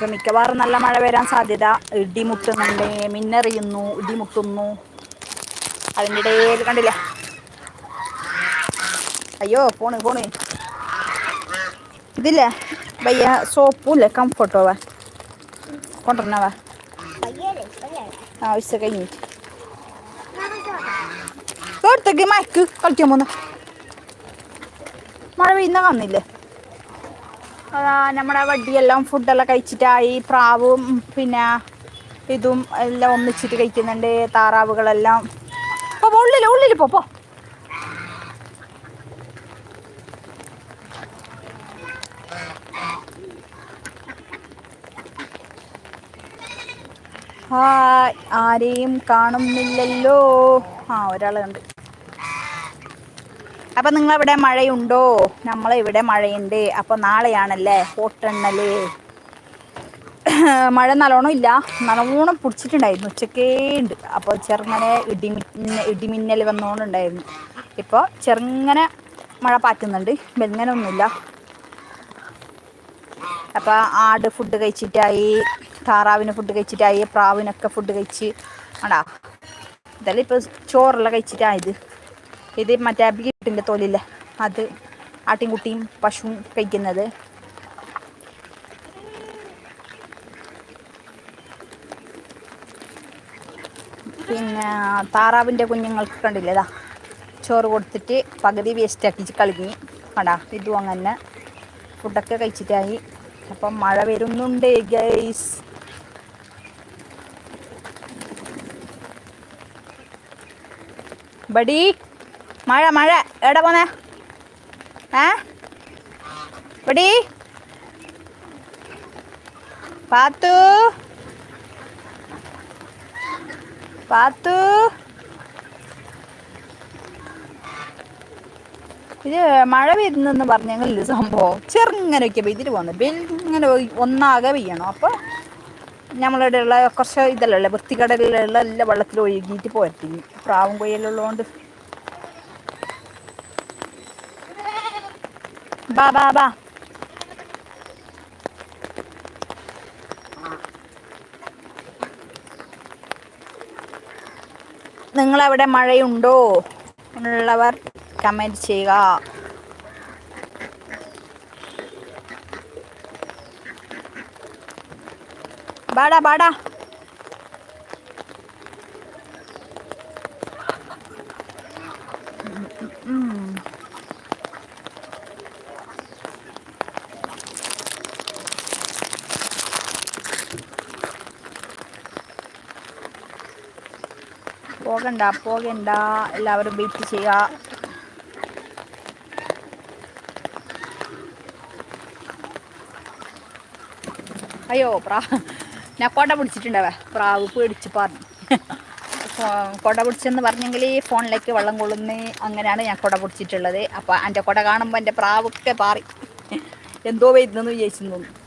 അപ്പം മിക്കവാറും നല്ല മഴ വരാൻ സാധ്യത. ഇടിമുട്ടുന്നുണ്ട് മിന്നെറിയുന്നു ഇടിമുട്ടുന്നു അതിന്റെ ഇടയിൽ കണ്ടില്ല? അയ്യോ ഫോണ് ഫോണ്. ഇതില്ലേ? വയ്യ സോപ്പും കംഫർട്ടോ വാ കൊണ്ടുവരണവാ. ആവശ്യം കഴിഞ്ഞിട്ട് എടുത്തേക്ക് മയക്ക് കളിക്കാൻ പോന്ന. മഴ പെയ്യുന്ന കാണുന്നില്ലേ? നമ്മുടെ വടിയെല്ലാം ഫുഡെല്ലാം കഴിച്ചിട്ടായി പ്രാവും പിന്നെ ഇതും എല്ലാം ഒന്നിച്ചിട്ട് കഴിക്കുന്നുണ്ട് താറാവുകളെല്ലാം. പോ ഉള്ളിൽ ഉള്ളിൽ പോ പോ. ആരെയും കാണുന്നില്ലല്ലോ. ആ ഒരാൾ അപ്പം നിങ്ങളവിടെ മഴയുണ്ടോ? നമ്മളെ ഇവിടെ മഴയുണ്ട്. അപ്പോൾ നാളെയാണല്ലേ വോട്ടെണ്ണൽ മഴ നല്ലോണം ഇല്ല. നല്ലോണം പിടിച്ചിട്ടുണ്ടായിരുന്നു. ഉച്ചക്കേ ഉണ്ട് അപ്പോൾ ചെറുങ്ങനെ ഇടിമിന്ന ഇടിമിന്നൽ വന്നുകൊണ്ടുണ്ടായിരുന്നു ഇപ്പോൾ ചെറുങ്ങനെ മഴ പാറ്റുന്നുണ്ട്. വെങ്ങനെ ഒന്നുമില്ല അപ്പോൾ ആട് ഫുഡ് കഴിച്ചിട്ടായി. താറാവിന് ഫുഡ് കഴിച്ചിട്ടായി. പ്രാവിനൊക്കെ ഫുഡ് കഴിച്ച്. ആടാ ഇതെല്ലാം ഇപ്പൊ ചോറെല്ലാം കഴിച്ചിട്ടായത് ഇത് മറ്റേ ബീട്ടിന്റെ തോലില്ലേ? അത് ആട്ടിൻകുട്ടിയും പശുവും കഴിക്കുന്നത്. പിന്നെ താറാവിന്റെ കുഞ്ഞുങ്ങൾക്ക് കണ്ടില്ലേ? ചോറ് കൊടുത്തിട്ട് പകുതി വേസ്റ്റ് ആക്കി കളിഞ്ഞ് കണ്ടാ ഇതും അങ്ങനെ. ഫുഡൊക്കെ കഴിച്ചിട്ടായി. അപ്പം മഴ വരുന്നുണ്ട് ഗൈസ് ബടി മഴ മഴ. എവിടെ പോന്നെ? ഏ? എടി പാത്തു? പാത്തു? ഇത് മഴ വരുന്നെന്ന് പറഞ്ഞെങ്കിൽ സംഭവം? ചെറുങ്ങനെയൊക്കെ പെയ്തിട്ട് പോകുന്നത് ഇങ്ങനെ ഒന്നാകെ പെയ്യണം. അപ്പോൾ നമ്മളുടെ ഉള്ള കുറച്ച് ഇതല്ലേ വൃത്തികടലുള്ള എല്ലാ വെള്ളത്തിൽ ഒഴുകിയിട്ട് പോരത്തി പ്രാവും കൊയ്യലുള്ളതുകൊണ്ട് ബാ ബാ ബാ. നിങ്ങളവിടെ മഴയുണ്ടോ? ഉള്ളവർ കമന്റ് ചെയ്യുക. ബാടാ ബാടാ. പോകണ്ട പോകണ്ട എല്ലാവരും വെയിറ്റ് ചെയ്യുക അയ്യോ പ്രാ ഞാൻ കൊട പിടിച്ചിട്ടുണ്ടാവേ പ്രാവ് പേടിച്ച് പറഞ്ഞു കൊട പിടിച്ചെന്ന് പറഞ്ഞെങ്കിൽ ഫോണിലേക്ക് വെള്ളം കൊള്ളുന്ന. അങ്ങനെയാണ് ഞാൻ കൊട പിടിച്ചിട്ടുള്ളത്. അപ്പോൾ എന്റെ കൊട കാണുമ്പോൾ എന്റെ പ്രാവൊക്കെ പാറി. എന്തോ വരുന്നെന്ന് വിചാരിച്ചു തോന്നുന്നു.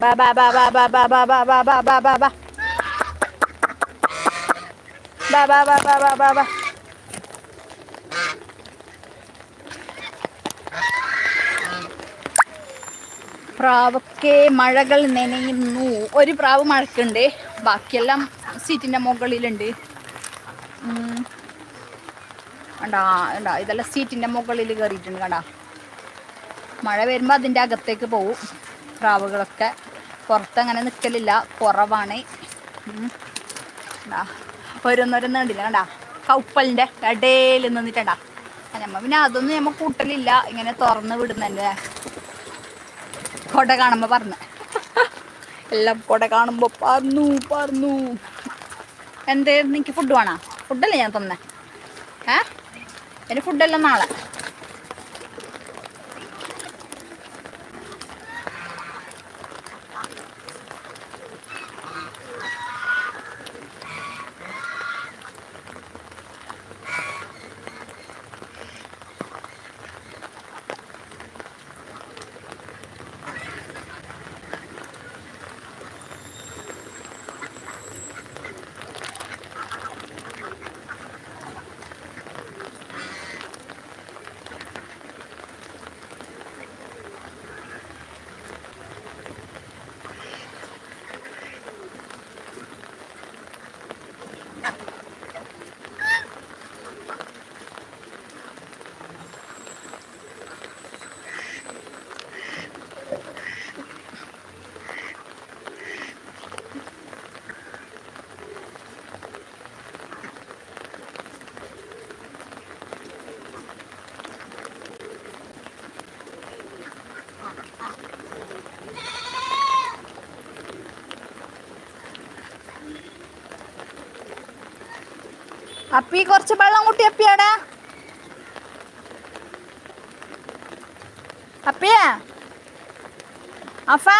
Ba ba ba ba ba ba ba ba ba ba ba ba ba. Ba ba ba ba ba ba ba. പ്രാവൊക്കെ മഴകൾ നനയുന്നു ഒരു പ്രാവ് മഴക്കുണ്ട് ബാക്കിയെല്ലാം സീറ്റിന്റെ മുകളിലുണ്ട് കണ്ടാ കണ്ടാ ഇതെല്ലാം സീറ്റിന്റെ മുകളിൽ കയറിയിട്ടുണ്ട് കണ്ടാ മഴ വരുമ്പോൾ അതിന്റെ അകത്തേക്ക് പോവും പ്രാവുകളൊക്കെ പുറത്തങ്ങനെ നിൽക്കലില്ല കുറവാണ്. ഓരോന്നോരോന്ന് കണ്ടില്ല? കണ്ടാ? കൗപ്പലിന്റെ ഇടയിൽ നിന്നിട്ടുണ്ടാ ഞമ്മ പിന്നെ അതൊന്നും ഞമ്മ കൂട്ടലില്ല. ഇങ്ങനെ തുറന്ന് വിടുന്നല്ലേ? കൊട കാണുമ്പോൾ പറഞ്ഞു എല്ലാം കൊട കാണുമ്പോൾ പറഞ്ഞു പറഞ്ഞു എന്തേ എനിക്ക് ഫുഡ് വേണോ? ഫുഡല്ലേ ഞാൻ തന്നെ? ഏ? എന്റെ ഫുഡെല്ലാം നാളെ. അപ്പി കുറച്ച് വെള്ളം കൂട്ടി അപ്പിയാടാ. അപ്പിയാ. അഫാ.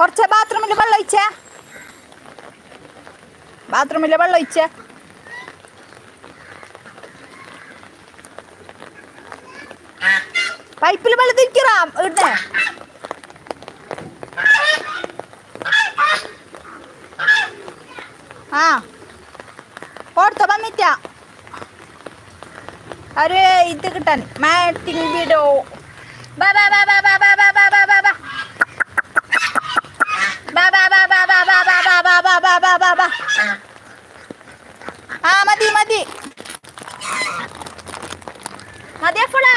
കുറച്ച് ബാത്റൂമിൽ വെള്ളം ഒഴിച്ചേ. ബാത്റൂമിൽ വെള്ളം ഒഴിച്ചേ. പൈപ്പിൽ വെള്ളം തിരിക്കറാം ഇടുന്നേ ആ. കൊടുത്ത വന്നിട്ട ഒരു ഇത് കിട്ടാൻ മാറ്റിംഗ് വീഡിയോ ബാ ബാ ബാ ബാ ബാ ബാ ബാ ബാ ബാ ബാ ആ മതി മതി മതി അപ്പോളാ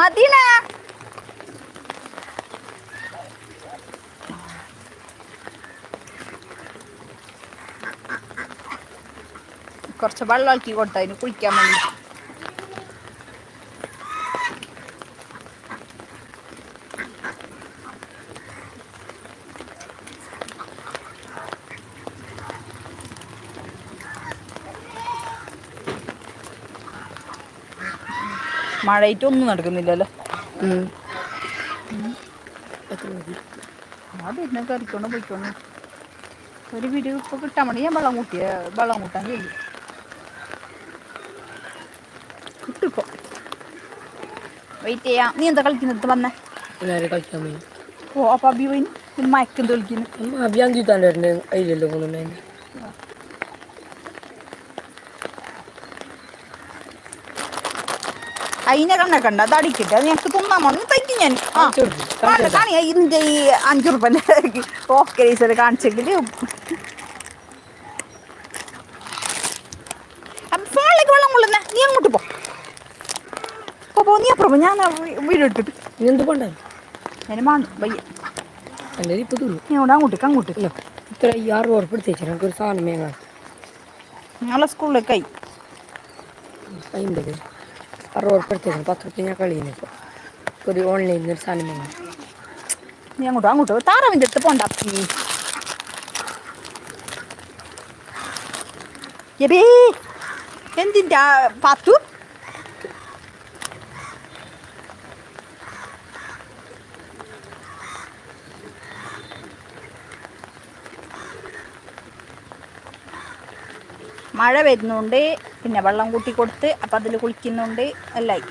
മദീന. കുറച്ച് വെള്ളം ആക്കി കൊടുത്തതിന് കുളിക്കാൻ വേണ്ടി. മഴയിട്ടൊന്നും നടക്കുന്നില്ലല്ലോ. ആ പിന്നെ കറിക്കൊണ്ട് പോയിക്കൊണ്ട്. ഒരു വീഡിയോ ഇപ്പൊ കിട്ടാൻ വേണ്ടി ഞാൻ വെള്ളം കൂട്ടിയ വെള്ളം കൂട്ടാൻ കഴിയും കിട്ടിപ്പോ വെയിറ്റ് ചെയ്യാം. നീ എന്താ കളിക്കുന്നത് വന്നേ. കളിക്കാൻ പോയി. ഓ അപ്പൊ അബി പോയി. മയക്കെന്ത് കളിക്കുന്നു? അഭിയാൻ ചീത്താന്റെ വരുന്നത് അതിലല്ലോ പോകുന്നുണ്ടായിരുന്നു അതിനെ കണ്ണക്കണ്ട അത് അടിക്കിട്ട്. അത് ഞങ്ങൾക്ക് തുമ്മാൻ പോകണം തയ്ക്കും ഞാൻ. ആ. കാണി ഇതിന്റെ ഈ അഞ്ചു റുപ്യന്റെ ഓക്കെ ഈശ്വര കാണിച്ചെങ്കിൽ അപ്പം ഫോണിലേക്ക് വെള്ളം കൊള്ളുന്ന. നീ അങ്ങോട്ട് പോ. പോ നീ അപ്പുറം ഞാൻ വീട് ഇട്ടിട്ട് എന്ത് പണ്ടേ? ഞാൻ മാണ്ടു വയ്യ. അല്ലെങ്കിൽ ഇപ്പോൾ തുള്ളു ഞാൻ ഇവിടെ അങ്ങോട്ടേക്ക് അങ്ങോട്ടേക്കല്ലോ ഇത്ര ഈ ആറ് ഉറപ്പെടുത്ത് വെച്ചാൽ നമുക്കൊരു സാധനം വേണം നാളെ സ്കൂളിലേക്ക് ആയി. അമ്പത് ആറ് ഉറപ്പെടുത്തേക്കണം പത്ത് റുപ്യ ഞാൻ ഇപ്പോൾ ഒരു ഓൺലൈനിൽ നിന്ന് ഒരു സാധനം വന്നു നീ അങ്ങോട്ട് അങ്ങോട്ട് താറാവിന്റെ അടുത്ത് പോണ്ട. എബേ എന്തിന്റെ പാത്തു? മഴ വരുന്നുണ്ട്. പിന്നെ വെള്ളം കൂട്ടി കൊടുത്ത് അപ്പം അതിൽ കുളിക്കുന്നുണ്ട് എല്ലായി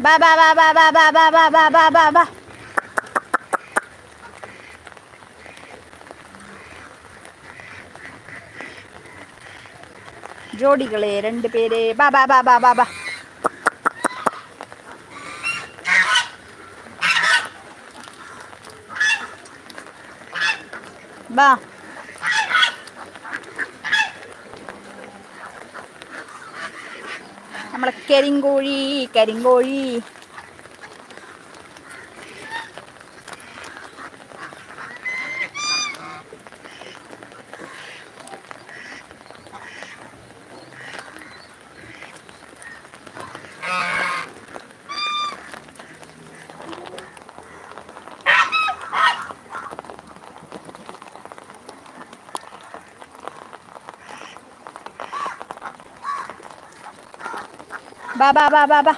ബാ ബാ ബാ ബാ ബാ ബാ ബാ ബാ ബാ ബാ ജോഡികളെ രണ്ട് പേരെ ബാ ബാ ബാ ബാ ബാ ബാ ബാ നമ്മളെ കരിങ്കോഴി കരിങ്കോഴി. 爸爸爸爸爸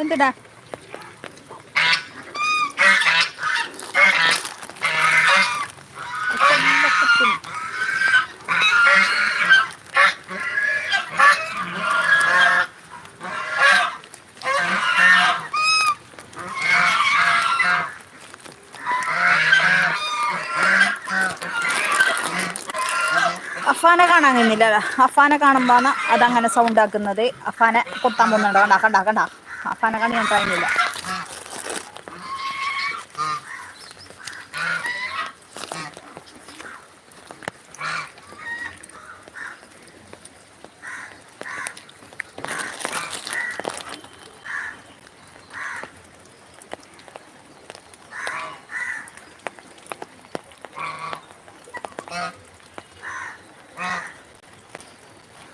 എന്തിടാ അഫാനെ കാണാൻ കഴിയുന്നില്ല അഫാനെ കാണുമ്പോ അതങ്ങനെ സൗണ്ട് ആക്കുന്നത്. അഫാനെ കൊത്താൻ പോകുന്നുണ്ടോ. കണ്ടാ കണ്ടാ കണ്ടാ. കനകണി ഉണ്ടായിരുന്നില്ല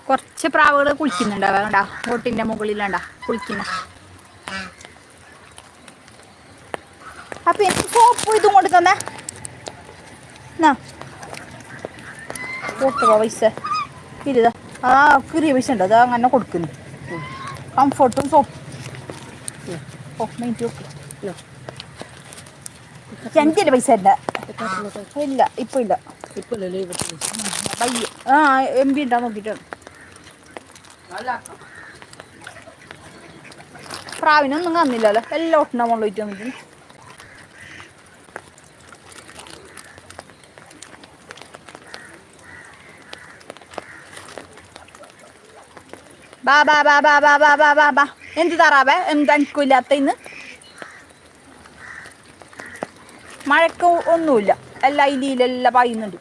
കുറച്ച് പ്രാവുകൾ കുളിക്കുന്നുണ്ടാവുക കണ്ടാ ബോട്ടിന്റെ മുകളിലുണ്ടാ കുളിക്കുന്ന. തന്നെ എന്നാ കൊടുത്തോ പൈസ. ഇരുതാ. ആ ചെറിയ പൈസ ഉണ്ട്. അത് അങ്ങനെ കൊടുക്കുന്നു. കംഫർട്ടും സോപ്പ്. എന്റെ പൈസ ഇല്ല ഇല്ല ഇപ്പൊ ഇല്ല. ആ എം ബി ഉണ്ടാ നോക്കിയിട്ടാണ് പ്രാവിനൊന്നും കന്നില്ലല്ലോ എല്ലാം ഒട്ടിനാ മുകളിൽ വന്നിട്ട് ബാ ബാ ബാ ബാ ബാ ബാ ബാ ബാ ബാ എന്ത് തറാവേ എന്ത് എനിക്കില്ലാത്ത ഇന്ന് മഴക്ക് ഒന്നുമില്ല എല്ലാ ഇലിയിലെല്ലാം പായുന്നുണ്ട്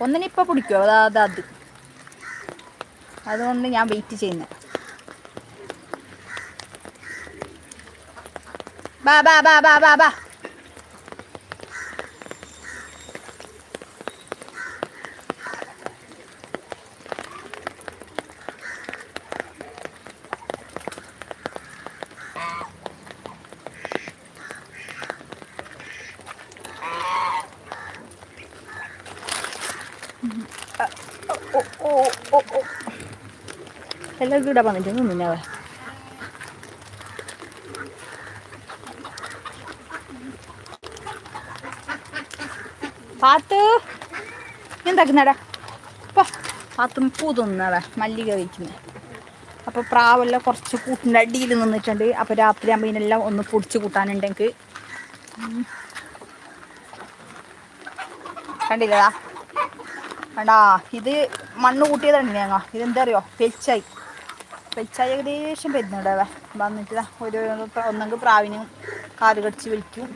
ഒന്നിനിപ്പോൾ പിടിക്കുമോ അതാ അതാ അത് അതുകൊണ്ട് ഞാൻ വെയിറ്റ് ചെയ്യുന്നത് ബാ ബാ ബാ ബാ ബാ ബാ ഓ ഓ ഓ എല്ലാം ഇവിടെ വന്നിട്ടൊന്നും നിന്നവ പാത്ത് എന്താക്കുന്നടാ ഇപ്പൊ പാത്തും പൂ തിന്നവ മല്ലിക കഴിക്കുന്നത് അപ്പോൾ പ്രാവെല്ലാം കുറച്ച് കൂട്ടിന്റെ അടിയിൽ നിന്നിട്ടുണ്ട്. അപ്പോൾ രാത്രി ആകുമ്പോൾ ഇതിനെല്ലാം ഒന്ന് പൊടിച്ച് കൂട്ടാനുണ്ടെങ്കിൽ കണ്ടില്ലടാ? വേണ്ടാ ഇത് മണ്ണ് കൂട്ടിയതാണ് ഞങ്ങ. ഇതെന്താ അറിയോ? പെൽച്ചായി പെൽച്ചായി ഏകദേശം വരുന്നുണ്ടവ വന്നിട്ട് ഒരു ഒന്നെങ്കിൽ പ്രാവിനും കാൽ കടിച്ച് വലിക്കും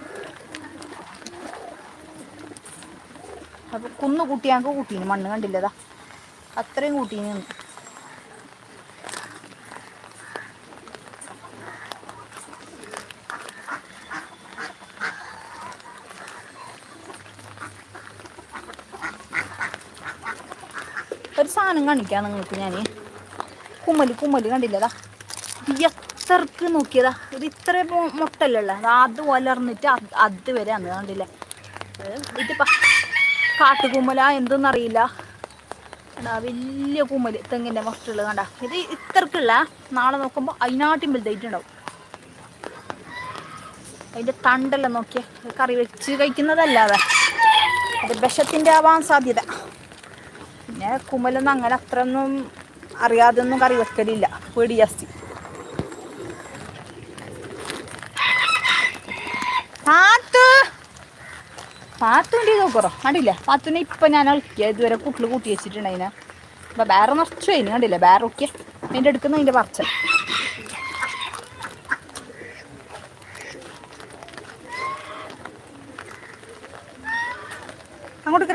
അപ്പൊ കുന്ന് കൂട്ടി ഞങ്ങൾക്ക് കൂട്ടീന്. മണ്ണ് കണ്ടില്ലതാ അത്രയും കൂട്ടീന് ഒരു സാധനം കാണിക്കാം നിങ്ങൾക്ക് ഞാൻ കുമ്മൽ കുമ്മൽ കണ്ടില്ലതാ എത്രക്ക് നോക്കിയതാ? ഇത് ഇത്ര മുട്ടല്ലേ അത് വലർന്നിട്ട് അത് വരെ അന്ന് കണ്ടില്ലേ? ഇതിപ്പോ കാട്ടുകുമ്മല എന്തെന്നറിയില്ല. എടാ വലിയ കുമ്മൽ തെങ്ങിന്റെ മുട്ടുള്ള കണ്ട. ഇത് ഇത്രക്കുള്ള നാളെ നോക്കുമ്പോൾ അതിനാട്ടിൻ വലുതായിട്ടുണ്ടാവും അതിന്റെ തണ്ടെല്ലാം നോക്കിയ? കറി വെച്ച് കഴിക്കുന്നതല്ലാതെ. അത് വിഷത്തിന്റെ ആവാൻ സാധ്യത. പിന്നെ കുമ്മലൊന്നും അങ്ങനെ അത്ര ഒന്നും അറിയാതൊന്നും കറി വെക്കലില്ല. പേടി ജാസ്തി പാത്തു! പാത്തുണ്ട് നോക്കുറോ കണ്ടില്ല? പാത്തുനെ ഇപ്പൊ ഞാൻ ഇളക്കിയ ഇതുവരെ കുട്ടിൽ കൂട്ടി വെച്ചിട്ടുണ്ട് അതിനെ. അപ്പൊ വേറെ നിറച്ചു അതിന് കണ്ടില്ല? വേറെ ഒക്കെ അതിന്റെ അടുക്കുന്ന അതിന്റെ പറച്ച. അങ്ങോട്ട്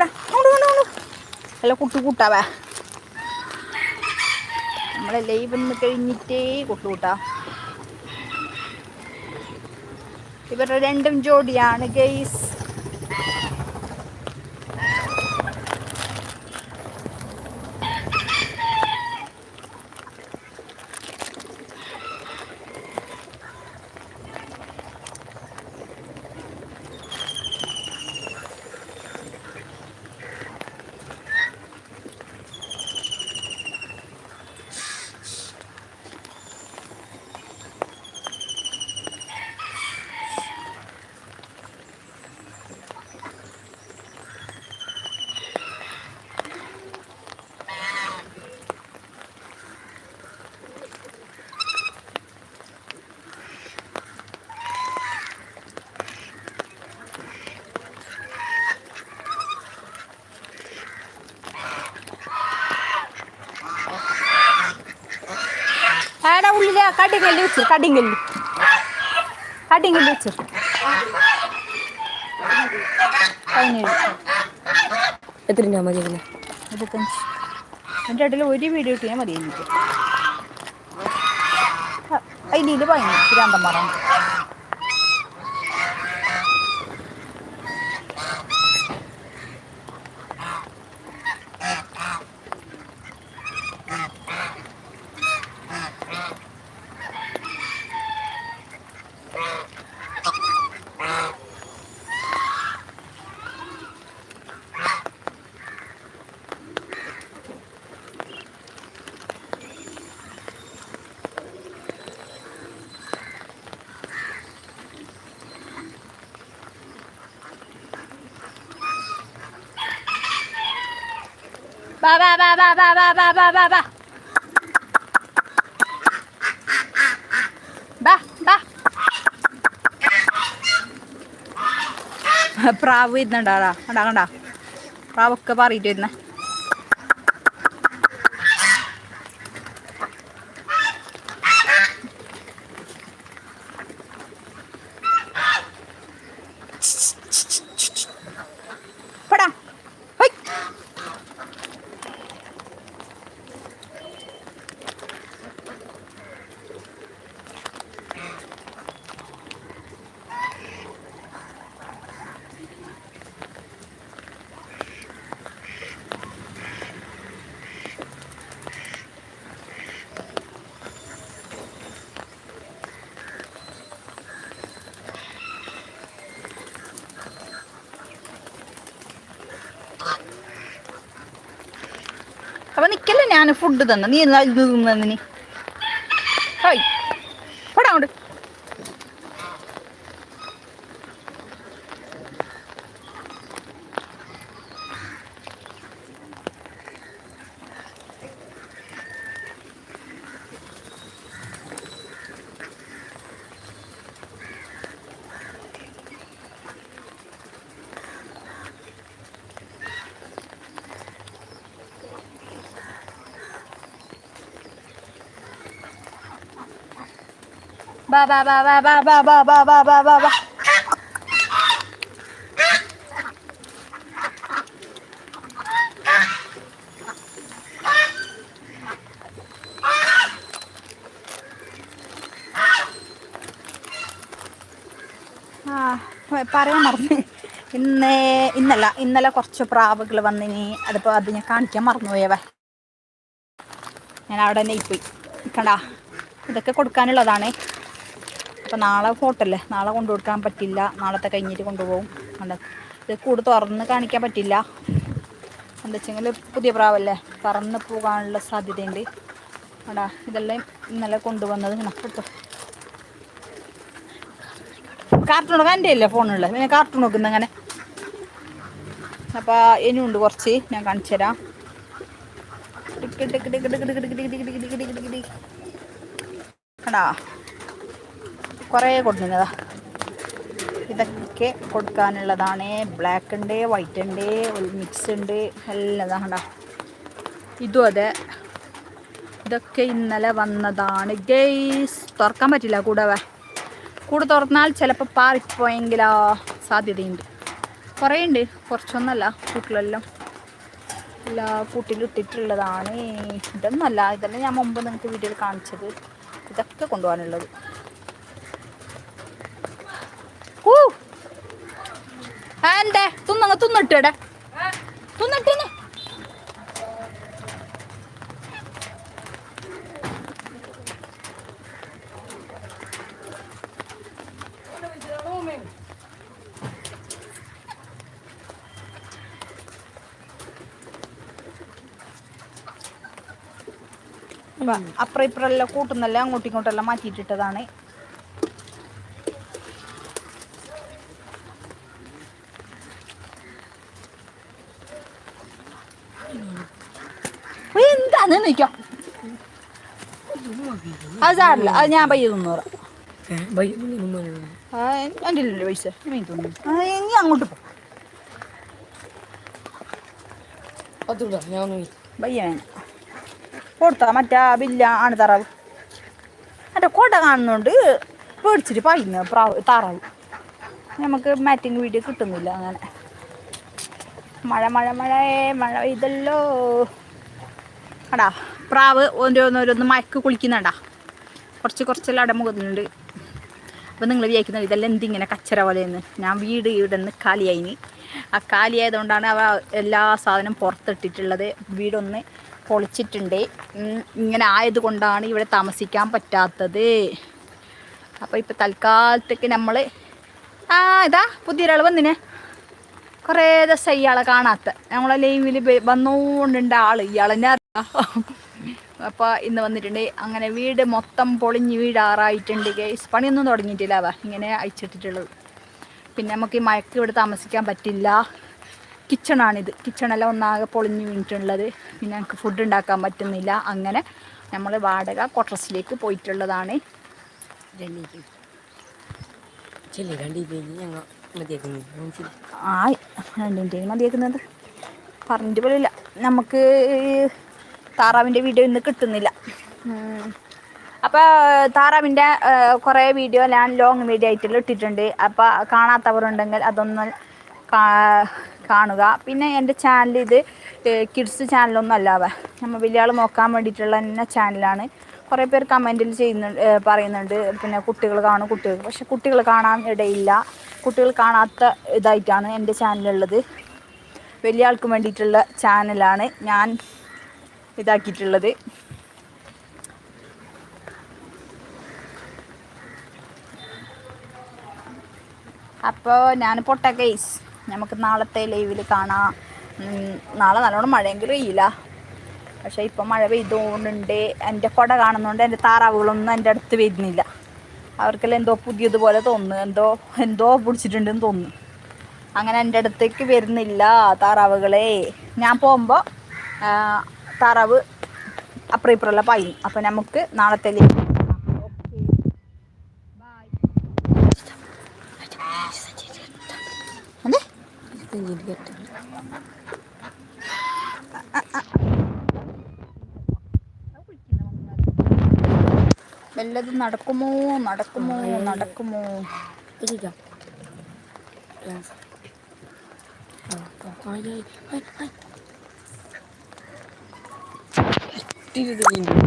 അല്ല കുട്ടു കൂട്ടാവേ നമ്മളെ ലൈവ് കഴിഞ്ഞിട്ടേ കുട്ടുകൂട്ടാ. ഇവരുടെ രണ്ടും ജോഡിയാണ് ഗെയ്സ് ഉള്ളിലെ കടിങ്കല്ല് വെച്ചു കടിങ്കല്ല് കടിങ്കല്ല് വെച്ചു. എത്ര മതി ഇരുപത്തഞ്ച്. എന്റെ ഇടയിൽ ഒരു വീഡിയോ കിട്ടിയാൽ മതി എനിക്ക്. അതിൽ പതിനഞ്ച് ഭ്രാന്തന്മാരാണ് ബാ ബാ ബാ ബാ ബാ ബാ ബാ ബാ ബാ ബാ ബാ. പ്രാവ് വരുന്നുണ്ടാടാ കണ്ടാ കണ്ടാ. പ്രാവൊക്കെ പറയിട്ട് വരുന്നേ പടാ ഹൈ അപ്പൊ നിക്കല്ലേ ഞാൻ ഫുഡ് തന്ന. നീ എന്താ ഇത് തിന്നതിന് ഹോയ് പോടാ അങ്ങോട്ട് ബാ ബാ ബാ ബാ ബാ ബാ ബാ ബാ ബാ ബാ ബാ ആ പറയാൻ മറന്നു ഇന്ന് ഇന്നല്ല ഇന്നലെ കുറച്ച് പ്രാവുകൾ വന്നിനി അതിപ്പോൾ അത് ഞാൻ കാണിക്കാൻ മറന്നുപോയവേ ഞാൻ അവിടെ തന്നെ പോയി കണ്ടാ ഇതൊക്കെ കൊടുക്കാനുള്ളതാണ് അപ്പോൾ നാളെ ഫോട്ടല്ലേ നാളെ കൊണ്ടു കൊടുക്കാൻ പറ്റില്ല നാളത്തെ കഴിഞ്ഞിട്ട് കൊണ്ടുപോകും കണ്ട ഇത് കൂട് തുറന്ന് കാണിക്കാൻ പറ്റില്ല എന്താ വെച്ചെങ്കിൽ പുതിയ പ്രാവല്ലേ പറന്ന് പോകാനുള്ള സാധ്യതയുണ്ട് അടാ ഇതെല്ലാം ഇന്നലെ കൊണ്ടുവന്നത് കൊടുത്തോ കാർട്ടൂൺ എന്റെ അല്ലേ ഫോണുള്ള പിന്നെ കാർട്ടൂൺ നോക്കുന്ന അങ്ങനെ അപ്പോൾ ഇനിയുണ്ട് കുറച്ച് ഞാൻ കാണിച്ചു തരാം tick tick tick tick tick tick tick tick tick കുറേ കൊടുക്കുന്നതാ ഇതൊക്കെ കൊടുക്കാനുള്ളതാണ്. ബ്ലാക്ക് ഉണ്ട് വൈറ്റ് ഉണ്ട് മിക്സ് ഉണ്ട് എല്ലാം ഇതാ. അതെ. ഇതൊക്കെ ഇന്നലെ വന്നതാണ്. ഗെയ്സ് തുറക്കാൻ പറ്റില്ല കൂടവേ കൂട് തുറന്നാൽ ചിലപ്പോൾ പാറിപ്പോയെങ്കിലോ സാധ്യതയുണ്ട്. കുറേ ഉണ്ട്. കുറച്ചൊന്നല്ല കൂട്ടിലെല്ലാം. എല്ലാ കൂട്ടിലിട്ടിട്ടുള്ളതാണ് ഇതൊന്നല്ല ഇതെല്ലാം ഞാൻ മുമ്പ് നിങ്ങൾക്ക് വീഡിയോയിൽ കാണിച്ചത്. ഇതൊക്കെ കൊണ്ടുപോകാനുള്ളത്. ഊ. എന്തേ തിന്നങ്ങ് തിന്നിട്ടേടെ തിന്നിട്ടിന്. അപ്പുറം ഇപ്പുറം എല്ലാം കൂട്ടുന്നല്ല അങ്ങോട്ടും ഇങ്ങോട്ടെല്ലാം മാറ്റിയിട്ടിട്ടതാണ്. എന്താന്ന് നിൽക്കാം. അത് സാറില്ല അത് ഞാൻ പയ്യ തിന്നൂറ. എന്റെ ഇല്ലല്ലോ പൈസ? തിന്നു ഇനി അങ്ങോട്ട് പോ. പയ്യ വേണം കൊടുത്താ മറ്റാ ബില്ല ആണ് തറാവ്. മറ്റേ കൊട കാണുന്നുണ്ട് പേടിച്ചിട്ട് പായുന്നു പ്രാവ് താറാവ്. നമുക്ക് മാറ്റിങ് വീഡിയോ കിട്ടുന്നില്ല അങ്ങനെ. മഴ മഴ മഴ മഴ പെയ്തല്ലോ. അടാ പ്രാവ് ഓരോന്നോരോന്ന് മയക്ക് കുളിക്കുന്നുണ്ടാ. കുറച്ച് കുറച്ചെല്ലാം അവിടെ മുഖത്തുണ്ട് അപ്പോൾ നിങ്ങൾ വിചാരിക്കുന്നത് ഇതെല്ലാം എന്തിങ്ങനെ കച്ചര പോലെയെന്ന്. ഞാൻ വീട് ഇവിടെ നിന്ന് കാലിയായിന്. ആ കാലിയായതുകൊണ്ടാണ് അവ എല്ലാ സാധനം പുറത്തിട്ടിട്ടുള്ളത്. വീടൊന്ന് പൊളിച്ചിട്ടുണ്ട്. ഇങ്ങനെ ആയതുകൊണ്ടാണ് ഇവിടെ താമസിക്കാൻ പറ്റാത്തത്. അപ്പോൾ ഇപ്പോൾ തൽക്കാലത്തേക്ക് നമ്മൾ ആ ഇതാ പുതിയൊരാൾ വന്നിനെ. കുറേ ദിവസം ഇയാളെ കാണാത്ത. നമ്മളെ ലൈവിൽ വന്നുകൊണ്ടുണ്ട് ആൾ ഇയാളെന്നെ അപ്പോൾ ഇന്ന് വന്നിട്ടുണ്ട്. അങ്ങനെ വീട് മൊത്തം പൊളിഞ്ഞ് വീടാറായിട്ടുണ്ട് ഗേസ് പണിയൊന്നും തുടങ്ങിയിട്ടില്ല അവ ഇങ്ങനെ അയച്ചിട്ടിട്ടുള്ളത് പിന്നെ നമുക്ക് ഈ മയക്ക് ഇവിടെ താമസിക്കാൻ പറ്റില്ല. കിച്ചണാണിത്. കിച്ചണെല്ലാം ഒന്നാകെ പൊളിഞ്ഞ് വീണിട്ടുള്ളത്. പിന്നെ ഞങ്ങൾക്ക് ഫുഡ് ഉണ്ടാക്കാൻ പറ്റുന്നില്ല. അങ്ങനെ നമ്മൾ വാടക ക്വാർട്ടേഴ്സിലേക്ക് പോയിട്ടുള്ളതാണ്. ആ രണ്ടിന്റെയും മതിയാക്കുന്നത്. പറഞ്ഞിട്ട് പോലില്ല നമുക്ക് താറാവിന്റെ വീഡിയോ ഇന്ന് കിട്ടുന്നില്ല. അപ്പോൾ താറാവിന്റെ കുറേ വീഡിയോ ഞാൻ ലോങ് വീഡിയോ ആയിട്ടുള്ള ഇട്ടിട്ടുണ്ട്. അപ്പോൾ കാണാത്തവരുണ്ടെങ്കിൽ അതൊന്ന് കാണുക. പിന്നെ എന്റെ ചാനൽ ഇത് കിഡ്സ് ചാനലൊന്നും അല്ലാതെ നമ്മൾ വലിയ ആൾ നോക്കാൻ വേണ്ടിയിട്ടുള്ള തന്നെ ചാനലാണ് കുറേ പേർ കമന്റിൽ ചെയ്യുന്നു പറയുന്നുണ്ട്. പിന്നെ കുട്ടികൾ കാണും കുട്ടികൾ പക്ഷെ കുട്ടികൾ കാണാൻ ഇടയില്ല. കുട്ടികൾ കാണാത്ത ഇതായിട്ടാണ് എന്റെ ചാനലുള്ളത് വലിയ ആൾക്ക് വേണ്ടിയിട്ടുള്ള ചാനലാണ് ഞാൻ ഇതാക്കിയിട്ടുള്ളത്. അപ്പോൾ ഞാൻ പൊട്ട കേസ് നമുക്ക് നാളത്തെ ലൈവിൽ കാണാം. നാളെ നല്ലോണം മഴയെങ്കിലും ഇല്ല പക്ഷേ ഇപ്പം മഴ പെയ്തുകൊണ്ടുണ്ട് എന്റെ കൊട കാണുന്നതുകൊണ്ട് എന്റെ താറാവുകളൊന്നും എന്റെ അടുത്ത് വരുന്നില്ല. അവർക്കെല്ലാം എന്തോ പുതിയതുപോലെ തോന്നുന്നു. എന്തോ എന്തോ പിടിച്ചിട്ടുണ്ടെന്ന് തോന്നുന്നു. അങ്ങനെ എന്റെ അടുത്തേക്ക് വരുന്നില്ല താറാവുകളെ. ഞാൻ പോകുമ്പോൾ താറാവ് അപ്പുറം ഇപ്പുറമുള്ള പായും അപ്പോൾ നമുക്ക് നാളത്തെ വല്ലതും നടക്കുമോ? നടക്കുമോ? നടക്കുമോ? ഇരിക്കാം. ആയി ആയി ആയി ആയി